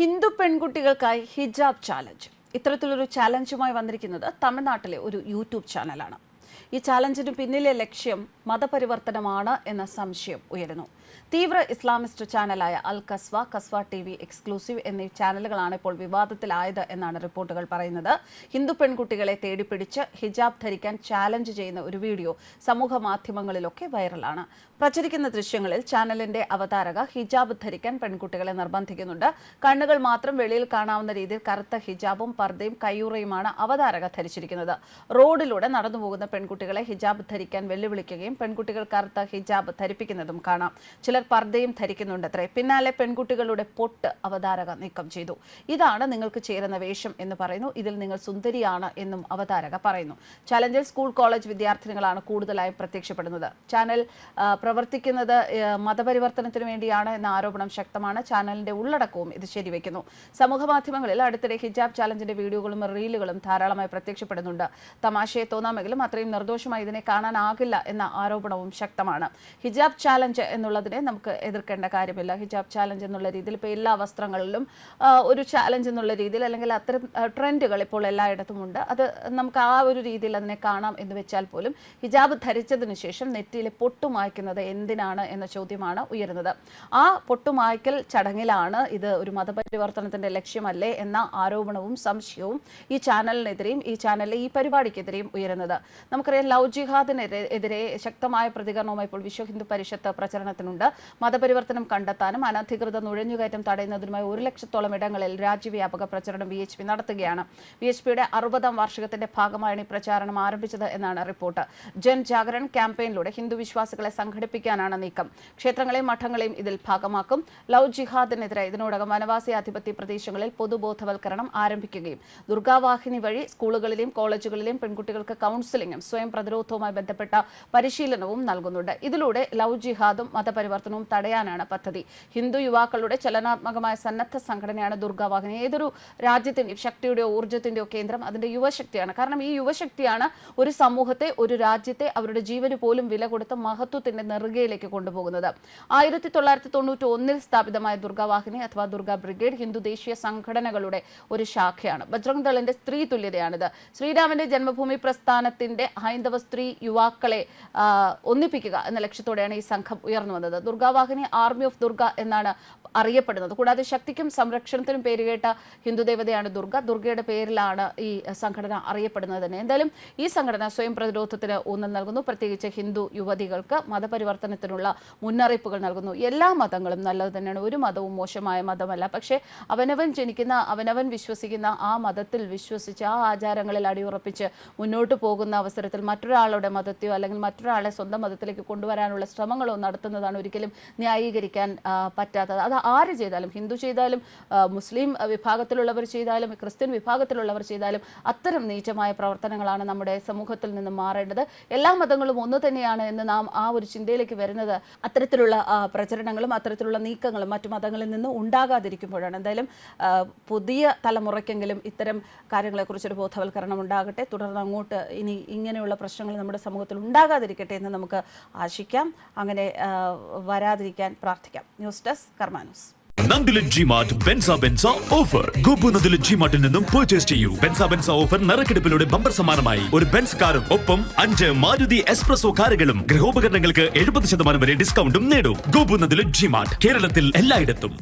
ഹിന്ദു പെൺകുട്ടികൾക്കായി ഹിജാബ് challenge ഇത്തരത്തിലൊരു ചാലഞ്ചുമായി വന്നിരിക്കുന്നത് തമിഴ്നാട്ടിലെ ഒരു യൂട്യൂബ് ചാനലാണ് ഈ ചാലഞ്ചിന് പിന്നിലെ ലക്ഷ്യം മതപരിവർത്തനമാണ് എന്ന സംശയം ഉയരുന്നു. തീവ്ര ഇസ്ലാമിസ്റ്റ് ചാനലായ അൽ കസ്വ കസ്വ ടി വി എക്സ്ക്ലൂസീവ് എന്നീ ചാനലുകളാണ് ഇപ്പോൾ വിവാദത്തിലായത് എന്നാണ് റിപ്പോർട്ടുകൾ പറയുന്നത്. ഹിന്ദു പെൺകുട്ടികളെ തേടിപ്പിടിച്ച് ഹിജാബ് ധരിക്കാൻ ചാലഞ്ച് ചെയ്യുന്ന ഒരു വീഡിയോ സമൂഹ മാധ്യമങ്ങളിലൊക്കെ വൈറലാണ്. പ്രചരിക്കുന്ന ദൃശ്യങ്ങളിൽ ചാനലിന്റെ അവതാരക ഹിജാബ് ധരിക്കാൻ പെൺകുട്ടികളെ നിർബന്ധിക്കുന്നുണ്ട്. കണ്ണുകൾ മാത്രം വെളിയിൽ കാണാവുന്ന രീതിയിൽ കറുത്ത ഹിജാബും പർദ്ദയും കയ്യൂറയുമാണ് അവതാരക ധരിച്ചിരിക്കുന്നത്. റോഡിലൂടെ നടന്നുപോകുന്ന പെൺകുട്ടികളെ ഹിജാബ് ധരിക്കാൻ വെല്ലുവിളിക്കുകയും പെൺകുട്ടികൾ കറുത്ത ഹിജാബ് ധരിപ്പിക്കുന്നതും കാണാം. ചിലർ പർദ്ദയും ധരിക്കുന്നുണ്ടത്രേ പിന്നാലെ പെൺകുട്ടികളുടെ പൊട്ട് അവതാരക നീക്കം ചെയ്തു. ഇതാണ് നിങ്ങൾക്ക് ചേരുന്ന വേഷം എന്ന് പറയുന്നു. ഇതിൽ നിങ്ങൾ സുന്ദരിയാണ് എന്നും അവതാരക പറയുന്നു. ചലഞ്ചൽ സ്കൂൾ കോളേജ് വിദ്യാർത്ഥിനികളാണ് കൂടുതലായും പ്രത്യക്ഷപ്പെടുന്നത്. ചാനൽ പ്രവർത്തിക്കുന്നത് മതപരിവർത്തനത്തിന് വേണ്ടിയാണ് എന്ന ആരോപണം ശക്തമാണ്. ചാനലിന്റെ ഉള്ളടക്കവും ഇത് ശരിവെക്കുന്നു. സമൂഹ മാധ്യമങ്ങളിൽ അടുത്തിടെ ഹിജാബ് ചാലഞ്ചിന്റെ വീഡിയോകളും റീലുകളും ധാരാളമായി പ്രത്യക്ഷപ്പെടുന്നുണ്ട്. തമാശയെ തോന്നാമെങ്കിലും അത്രയും നിർദോഷമായി ഇതിനെ കാണാനാകില്ല എന്ന ആരോപണവും ശക്തമാണ്. ഹിജാബ് ചാലഞ്ച് എന്നുള്ളതിനെ നമുക്ക് എതിർക്കേണ്ട കാര്യമില്ല. ഹിജാബ് ചാലഞ്ച് എന്നുള്ള രീതിയിൽ ഇപ്പോൾ എല്ലാ വസ്ത്രങ്ങളിലും ഒരു ചാലഞ്ച് എന്നുള്ള രീതിയിൽ അല്ലെങ്കിൽ അത്തരം ട്രെൻഡുകൾ ഇപ്പോൾ എല്ലായിടത്തും ഉണ്ട് അത് നമുക്ക് ആ ഒരു രീതിയിൽ അതിനെ കാണാം എന്ന് വെച്ചാൽ പോലും ഹിജാബ് ധരിച്ചതിന് ശേഷം നെറ്റിയിലെ പൊട്ടുമായ്ക്കുന്നത് എന്തിനാണ് എന്ന ചോദ്യമാണ് ഉയരുന്നത്. ആ പൊട്ടുമായ്ക്കൽ ചടങ്ങിലാണ് ഇത് ഒരു മതപരിവർത്തനത്തിന്റെ ലക്ഷ്യമല്ലേ എന്ന ആരോപണവും സംശയവും ഈ ചാനലിനെതിരെയും ഈ ചാനലിലെ ഈ പരിപാടിക്കെതിരെയും ഉയരുന്നത്. നമുക്കറിയാം ലവ് ജിഹാദിനെതിരെ ശക്തമായ പ്രതികരണവുമായി ഇപ്പോൾ വിശ്വ ഹിന്ദു പരിഷത്ത് പ്രചരണത്തിനുണ്ട്. മതപരിവർത്തനം കണ്ടെത്താനും അനധികൃത നുഴഞ്ഞുകയറ്റം തടയുന്നതിനുമായി ഒരു ലക്ഷത്തോളം ഇടങ്ങളിൽ രാജ്യവ്യാപക പ്രചരണം ബി എച്ച് പി നടത്തുകയാണ്. ബി എച്ച് പിയുടെ അറുപതാം വാർഷികത്തിന്റെ ഭാഗമായാണ് ഈ പ്രചാരണം ആരംഭിച്ചത് എന്നാണ് റിപ്പോർട്ട്. ജൻ ജാഗരൺ ക്യാമ്പയിനിലൂടെ ഹിന്ദു വിശ്വാസികളെ സംഘടിപ്പിക്കാനാണ് നീക്കം. ക്ഷേത്രങ്ങളെയും മഠങ്ങളെയും ഇതിൽ ഭാഗമാക്കും. ലവ് ജിഹാദിനെതിരെ ഇതിനോടകം വനവാസി ആധിപത്യ പ്രദേശങ്ങളിൽ പൊതുബോധവൽക്കരണം ആരംഭിക്കുകയും ദുർഗാവാഹിനി വഴി സ്കൂളുകളിലെയും കോളേജുകളിലെയും പെൺകുട്ടികൾക്ക് കൗൺസിലിംഗും സ്വയം പ്രതിരോധവുമായി ബന്ധപ്പെട്ട പരിശീലനവും നൽകുന്നുണ്ട്. ഇതിലൂടെ ലവ് ജിഹാദും മതപരിവർത്തനവും തടയാനാണ് പദ്ധതി. ഹിന്ദു യുവാക്കളുടെ ചലനാത്മകമായ സന്നദ്ധ സംഘടനയാണ് ദുർഗാവാഹിനി. ഏതൊരു രാജ്യത്തിന്റെയും ശക്തിയുടെയോ ഊർജത്തിന്റെയോ കേന്ദ്രം അതിന്റെ യുവശക്തിയാണ്. കാരണം ഈ യുവശക്തിയാണ് ഒരു സമൂഹത്തെ ഒരു രാജ്യത്തെ അവരുടെ ജീവന് പോലും വില കൊടുത്ത് മഹത്വത്തിന്റെ നെറുകയിലേക്ക് കൊണ്ടുപോകുന്നത്. ആയിരത്തി തൊള്ളായിരത്തി തൊണ്ണൂറ്റി ഒന്നിൽ സ്ഥാപിതമായ ദുർഗാവാഹിനി അഥവാ ദുർഗാ ബ്രിഗേഡ് ഹിന്ദു ദേശീയ സംഘടനകളുടെ ഒരു ശാഖയാണ്. ബജ്രംഗ് ദളിന്റെ സ്ത്രീ തുല്യതയാണിത് ശ്രീരാമന്റെ ജന്മഭൂമി പ്രസ്ഥാനത്തിന്റെ ഹൈന്ദവ സ്ത്രീ യുവാക്കളെ ഒന്നിപ്പിക്കുക എന്ന ലക്ഷ്യത്തോടെയാണ് ഈ സംഘം ഉയർന്നു വന്നത്. ദുർഗാവാഹിനി ആർമി ഓഫ് ദുർഗ എന്നാണ് അറിയപ്പെടുന്നത്. കൂടാതെ ശക്തിക്കും സംരക്ഷണത്തിനും പേരുകേട്ട ഹിന്ദുദേവതയാണ് ദുർഗ. ദുർഗയുടെ പേരിലാണ് ഈ സംഘടന അറിയപ്പെടുന്നത് തന്നെ. എന്തായാലും ഈ സംഘടന സ്വയം പ്രതിരോധത്തിന് ഊന്നൽ നൽകുന്നു. പ്രത്യേകിച്ച് ഹിന്ദു യുവതികൾക്ക് മതപരിവർത്തനത്തിനുള്ള മുന്നറിയിപ്പുകൾ നൽകുന്നു. എല്ലാ മതങ്ങളും നല്ലത് തന്നെയാണ്. ഒരു മതവും മോശമായ മതമല്ല. പക്ഷേ അവനവൻ ജനിക്കുന്ന അവനവൻ വിശ്വസിക്കുന്ന ആ മതത്തിൽ വിശ്വസിച്ച് ആ ആചാരങ്ങളിൽ അടിയുറപ്പിച്ച് മുന്നോട്ട് പോകുന്ന അവസരത്തിൽ മറ്റൊരാളുടെ മതത്തെയോ അല്ലെങ്കിൽ മറ്റൊരാളെ സ്വന്തം മതത്തിലേക്ക് കൊണ്ടുവരാനുള്ള ശ്രമങ്ങളോ നടത്തുന്നതാണ് ഒരിക്കലും ന്യായീകരിക്കാൻ പറ്റാത്തത്. അത് ആര് ചെയ്താലും ഹിന്ദു ചെയ്താലും മുസ്ലിം വിഭാഗത്തിലുള്ളവർ ചെയ്താലും ക്രിസ്ത്യൻ വിഭാഗത്തിലുള്ളവർ ചെയ്താലും അത്തരം നീചമായ പ്രവർത്തനങ്ങളാണ് നമ്മുടെ സമൂഹത്തിൽ നിന്ന് മാറേണ്ടത്. എല്ലാ മതങ്ങളും ഒന്ന് തന്നെയാണ് എന്ന് നാം ആ ഒരു ചിന്തയിലേക്ക് വരുന്നത്. അത്തരത്തിലുള്ള പ്രചരണങ്ങളും അത്തരത്തിലുള്ള നീക്കങ്ങളും മറ്റു മതങ്ങളിൽ നിന്ന് ഉണ്ടാകാതിരിക്കുമ്പോഴാണ്. എന്തായാലും പുതിയ തലമുറയ്ക്കെങ്കിലും ഇത്തരം കാര്യങ്ങളെക്കുറിച്ചൊരു ബോധവൽക്കരണം ഉണ്ടാകട്ടെ. തുടർന്ന് അങ്ങോട്ട് ഇനി ഇങ്ങനെയുള്ള പ്രശ്നങ്ങൾ നമ്മുടെ സമൂഹത്തിൽ ഉണ്ടാകാതിരിക്കട്ടെ എന്ന് നമുക്ക് ആശിക്കാം. അങ്ങനെ വരാതിരിക്കാൻ പ്രാർത്ഥിക്കാം. News desk Karma News Nandila G Mart ബെൻസ ബെൻസ ഓഫർ ഗോപു നന്ദില ജി മാർട്ടിൽ നിന്നും പർച്ചേസ് ചെയ്യൂ. ബെൻസ ബെൻസ ഓഫർ നറുക്കെടുപ്പിലൂടെ ബമ്പർ സമ്മാനമായി ഒരു ബെൻസ് കാറും ഒപ്പം അഞ്ച് മാരുതി എക്സ്പ്രസോ കാറുകളും ഗൃഹോപകരണങ്ങൾക്ക് എഴുപത് ശതമാനം വരെ ഡിസ്കൗണ്ടും നേടും. ഗോപു നന്ദില ജി മാർട്ട് കേരളത്തിൽ എല്ലായിടത്തും.